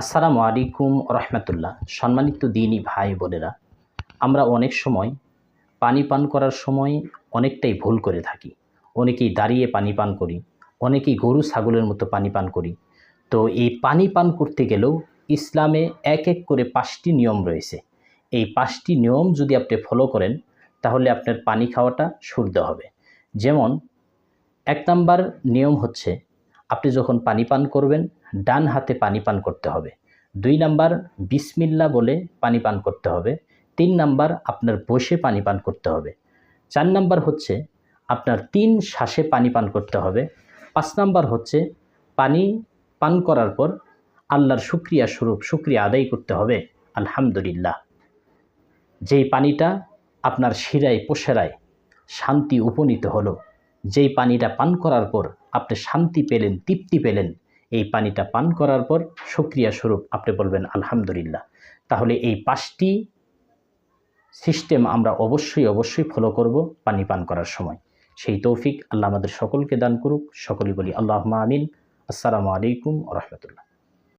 আসসালামু আলাইকুম রহমতুল্লাহ। সম্মানিত দিনই ভাই বোনেরা, আমরা অনেক সময় পানি পান করার সময় অনেকটাই ভুল করে থাকি। অনেকেই দাঁড়িয়ে পানি পান করি, অনেকেই গরু, ছাগলের মতো পানি পান করি। তো এই পানি পান করতে গেলেও ইসলামে এক এক করে পাঁচটি নিয়ম রয়েছে। এই পাঁচটি নিয়ম যদি আপনি ফলো করেন, তাহলে আপনার পানি খাওয়াটা শুদ্ধ হবে। যেমন, এক নাম্বার নিয়ম হচ্ছে আপনি যখন পানি পান করবেন, ডান হাতে পানি পান করতে হবে। দুই নাম্বার, বিসমিল্লা বলে পানি পান করতে হবে। তিন নাম্বার, আপনার বসে পানি পান করতে হবে। চার নাম্বার হচ্ছে, আপনার তিন শ্বাসে পানি পান করতে হবে। পাঁচ নাম্বার হচ্ছে, পানি পান করার পর আল্লাহর শুক্রিয়া স্বরূপ, শুক্রিয়া আদায় করতে হবে। আলহামদুলিল্লাহ। যেই পানিটা আপনার শিরায় পোষেরায় শান্তি উপনীত হলো। যেই পানিটা পান করার পর আপনি শান্তি পেলেন, তৃপ্তি পেলেন, এই পানিটা পান করার পর সক্রিয়া স্বরূপ আপনি বলবেন, আলহামদুলিল্লাহ। তাহলে এই পাঁচটি সিস্টেম আমরা অবশ্যই অবশ্যই ফলো করব পানি পান করার সময়। সেই তৌফিক আল্লাহ আমাদের সকলকে দান করুক। সকলে বলি আল্লাহ আমিন। আসসালামু আলাইকুম রহমতুল্লাহ।